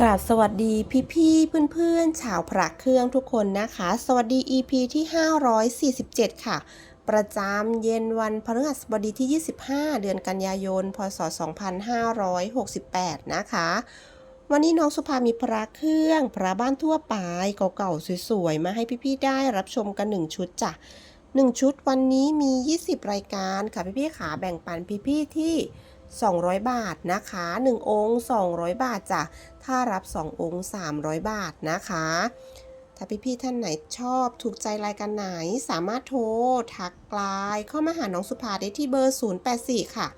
กราบสวัสดีพี่ๆเพื่อนๆชาวพระเครื่องทุกคนนะคะ สวัสดี EP ที่ 547 ค่ะ ประจำเย็นวันพฤหัสบดีที่ 25 เดือนกันยายน พศ 2568 นะคะ วันนี้น้องสุภามีพระเครื่อง พระบ้านทั่วไปเก่าๆสวยๆ มาให้พี่ๆได้รับชมกัน 1 ชุดจ้ะ 1 ชุดวันนี้มี 20 รายการค่ะพี่ๆขาแบ่งปันพี่ๆที่ 200 บาทนะคะ 1 องค์ 200 บาทจ้ะถ้ารับ 2 องค์ 300 บาทนะคะ ถ้าพี่ๆท่านไหนชอบถูกใจรายการไหนสามารถโทร ทักไลน์เข้ามาหาน้องสุภาได้ที่เบอร์ 084 ค่ะ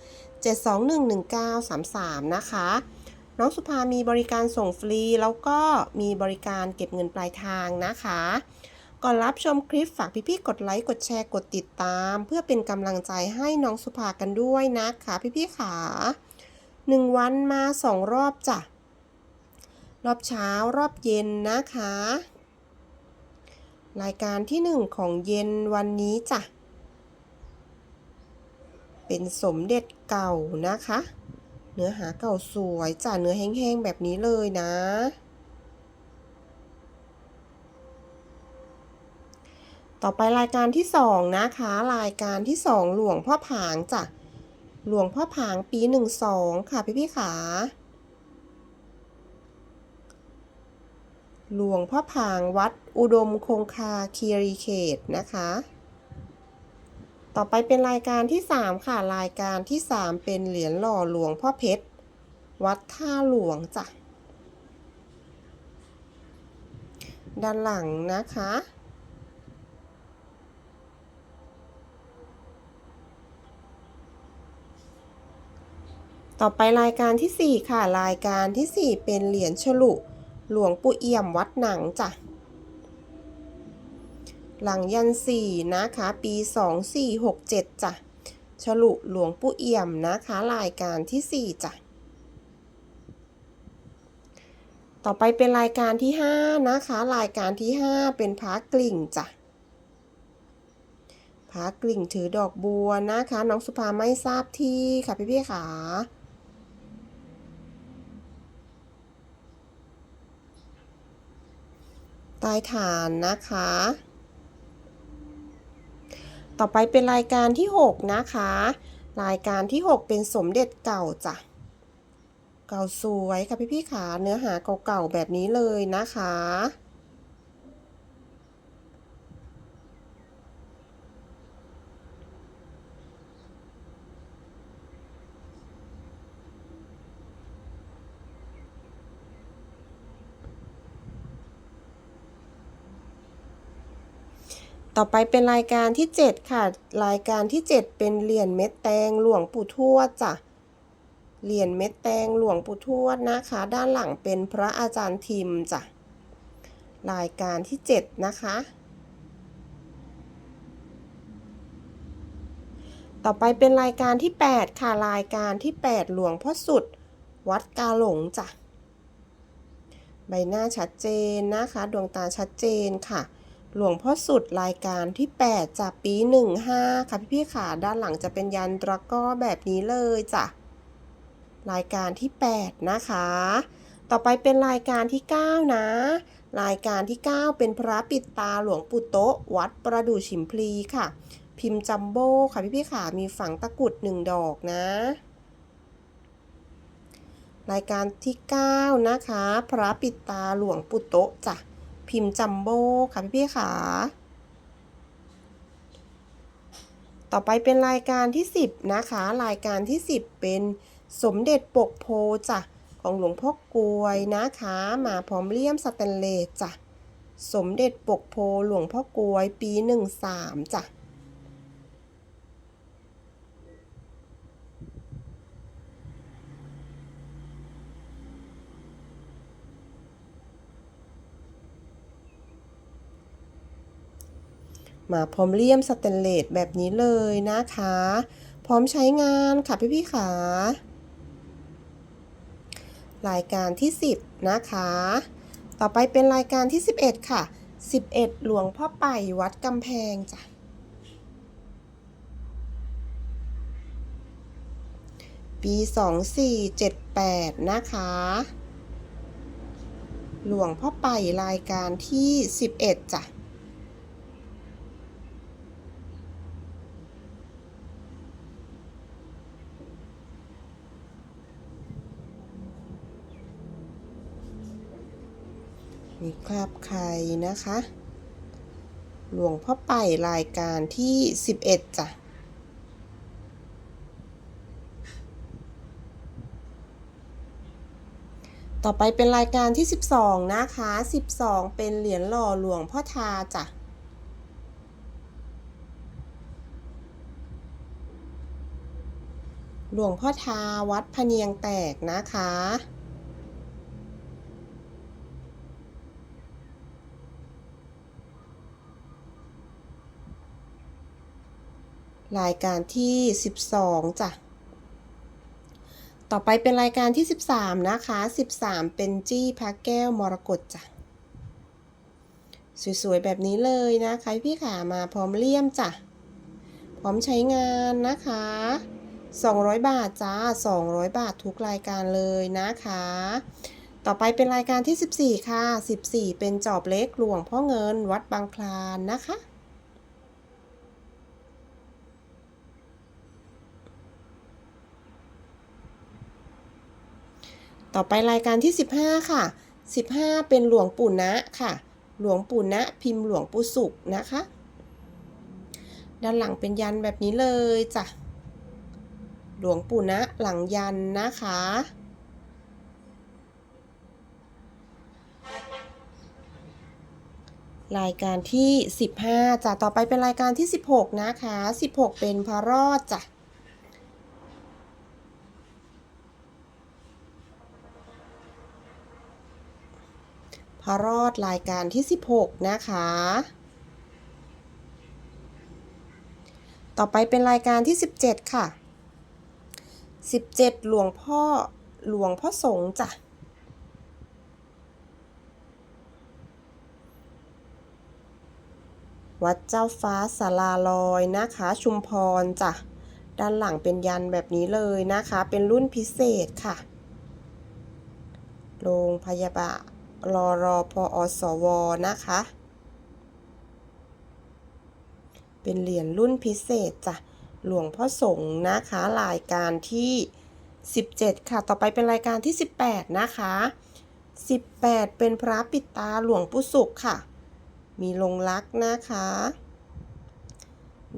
7211933 นะคะ น้องสุภามีบริการส่งฟรี แล้วก็มีบริการเก็บเงินปลายทางนะคะ ก่อนรับชมคลิปฝากพี่ๆกดไลค์กดแชร์กดติดตาม เพื่อเป็นกำลังใจให้น้องสุภากันด้วยนะคะพี่ๆขาหนึ่งวันมาสองรอบจ้ะรอบเช้ารอบเย็นนะคะ รายการที่หนึ่งของเย็นวันนี้จ้ะเป็นสมเด็จเก่านะคะ เนื้อหาเก่าสวยจ้ะเนื้อแห้งๆแบบนี้เลยนะ ต่อไปรายการที่สองนะคะ รายการที่สองหลวงพ่อผางจ้ะ หลวงพ่อผางปีหนึ่งสองค่ะพี่พี่ขา หลวงพ่อผางวัดอุดมคงคาคีรีเขตนะคะ ต่อไปเป็นรายการที่3ค่ะ รายการที่3เป็นเหรียญหล่อหลวงพ่อเพชร วัดท่าหลวงจ้ะ ด้านหลังนะคะ ต่อไปรายการที่ 4 ค่ะ รายการที่ 4 เป็นเหรียญฉลุ หลวงปู่เอี่ยมวัดหนังจ้ะ หลังยันสี่นะคะ ปี 2467จ้ะ ฉลุหลวงปู่เอี่ยมนะคะ รายการที่ 4จ้ะ ต่อไปเป็นรายการที่ 5 นะคะ รายการที่ 5 เป็นพระกลิ่งจ้ะพระกลิ่งถือดอกบัวนะคะ น้องสุภาไม่ทราบที่ค่ะพี่ๆขา ใต้ฐานนะคะ ต่อไปเป็นรายการที่ 6 นะคะ รายการที่ 6 เป็นสมเด็จเก่าจ้ะ เก่าสวยค่ะพี่ๆขาเนื้อหาเก่าๆแบบนี้เลยนะคะ ต่อไปเป็นรายการที่ 7 ค่ะ รายการที่ 7 เป็นเหรียญเม็ดแตงหลวงปู่ทวดจ้ะเหรียญเม็ดแตงหลวงปู่ทวดนะคะ ด้านหลังเป็นพระอาจารย์ทิมจ้ะรายการที่ 7 นะคะ ต่อไปเป็นรายการที่ 8 ค่ะ รายการที่ 8 หลวงพ่อสุด วัดกาหลงจ้ะใบหน้าชัดเจนนะคะ ดวงตาชัดเจนค่ะ หลวงพ่อสุดรายการที่ 8จากปี 15 ค่ะ พี่ๆขาด้านหลังจะเป็นยันตระก้อแบบนี้เลยจ้ะรายการที่ 8 นะคะ ต่อไปเป็นรายการที่ 9 นะ รายการที่ 9 เป็นพระปิดตาหลวงปู่โตะวัดประดู่ฉิมพลีค่ะ พิมพ์จัมโบ้ค่ะพี่ๆขามีฝังตะกุด1ดอกนะ รายการที่ 9 นะคะ พระปิดตาหลวงปู่โตะจ้ะ พิมพ์จัมโบ้ค่ะพี่พี่ขาต่อไปเป็นรายการที่ 10 นะคะ รายการที่ 10 เป็นสมเด็จปกโพจ้ะของหลวงพ่อกลวยนะคะมาพร้อมเลี่ยมสแตนเลสจ้ะสมเด็จปกโพหลวงพ่อกลวยปี 13จ้ะ มาพร้อมเลี่ยมสแตนเลสแบบนี้เลยนะคะ พร้อมใช้งานค่ะพี่พี่ขารายการที่ 10 นะคะ ต่อไปเป็นรายการที่ 11 ค่ะ 11 หลวงพ่อไปวัดกำแพงจ้ะปี 2478 นะคะ หลวงพ่อไปรายการที่ 11 จ้ะ มีคราบใครนะคะ หลวงพ่อไปรายการที่ 11 จ้ะต่อไปเป็นรายการที่ 12 นะคะ 12 เป็นเหรียญหล่อหลวงพ่อทาจ้ะ หลวงพ่อทาวัดพเนียงแตกนะคะ รายการที่ 12จ้ะ ต่อไปเป็นรายการที่ 13 นะคะ 13 เป็นจี้พระแก้วมรกตจ้ะ สวยๆ แบบนี้เลยนะคะพี่ขามาพร้อมเลี่ยมจ้ะ พร้อมใช้งานนะคะ 200 บาทจ้า 200 บาททุกรายการเลยนะคะ ต่อไปเป็นรายการที่ 14 ค่ะ 14 เป็นจอบเล็กหลวงพ่อเงินวัดบางคลานนะคะ ต่อไปรายการที่ 15 ค่ะ 15 เป็นหลวงปู่ณะค่ะ หลวงปู่ณะพิมพ์หลวงปู่สุขนะคะ ด้านหลังเป็นยันแบบนี้เลยจ้ะ หลวงปู่ณะหลังยันนะคะรายการที่ 15จ้ะต่อไปเป็นรายการที่ 16 นะคะ 16 เป็นพระรอดจ้ะ พระรอดรายการที่ 16 นะคะ ต่อไปเป็นรายการที่ 17 ค่ะ 17 หลวงพ่อหลวงพ่อสงฆ์จ้ะวัดเจ้าฟ้าสาราลอยนะคะ ชุมพรจ้ะ ด้านหลังเป็นยันแบบนี้เลยนะคะ เป็นรุ่นพิเศษค่ะ โรงพยาบาล รอรอพออสวนะคะ เป็นเหรียญรุ่นพิเศษจ้ะหลวงพ่อสงฆ์นะคะ รายการที่ 17 ค่ะ ต่อไปเป็นรายการที่ 18 นะคะ 18 เป็นพระปิดตาหลวงปู่สุขค่ะ มีลงลักษณ์นะคะ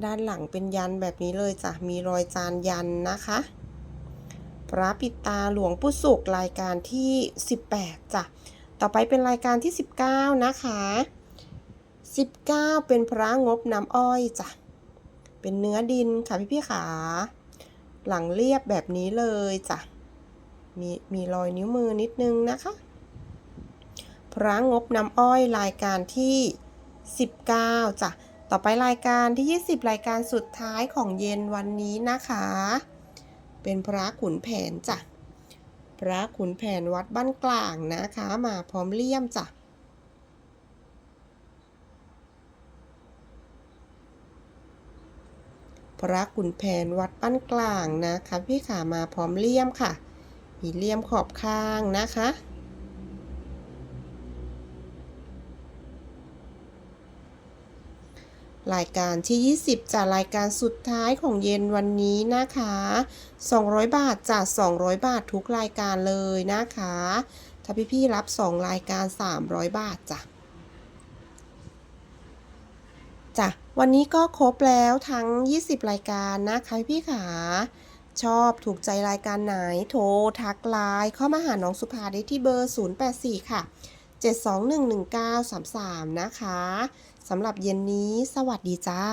ด้านหลังเป็นยันแบบนี้เลยจ้ะ มีรอยจานยันนะคะ พระปิดตาหลวงปู่สุขรายการที่ 18 จ้ะ ต่อไปเป็นรายการที่ 19 นะคะ 19 เป็นพระงบน้ำอ้อยจ้ะ เป็นเนื้อดินค่ะพี่พี่ขา หลังเรียบแบบนี้เลยจ้ะ มีมีรอยนิ้วมือนิดนึงนะคะ พระงบน้ำอ้อยรายการที่ 19จ้ะ ต่อไปรายการที่ 20 รายการสุดท้ายของเย็นวันนี้นะคะ เป็นพระขุนแผนจ้ะ พระขุนแผนวัดบ้านกลางนะคะ มาพร้อมเลี่ยมจ้ะพระขุนแผนวัดบ้านกลางนะคะ พี่ขามาพร้อมเลี่ยมค่ะ มีเลี่ยมขอบข้างนะคะ รายการที่ 20จากรายการสุดท้ายของเย็นวันนี้นะคะ 200 บาทจาก 200 บาททุกรายการเลยนะคะ ถ้าพี่ๆรับ 2 รายการ 300 บาทจ้ะจ้ะวันนี้ก็ครบแล้วทั้ง 20 รายการนะคะพี่ขาชอบถูกใจรายการไหนโทรทักไลน์เข้ามาหาน้องสุภาได้ที่เบอร์ 084 ค่ะ 7211933 นะคะ สำหรับเย็นนี้ สวัสดีจ้า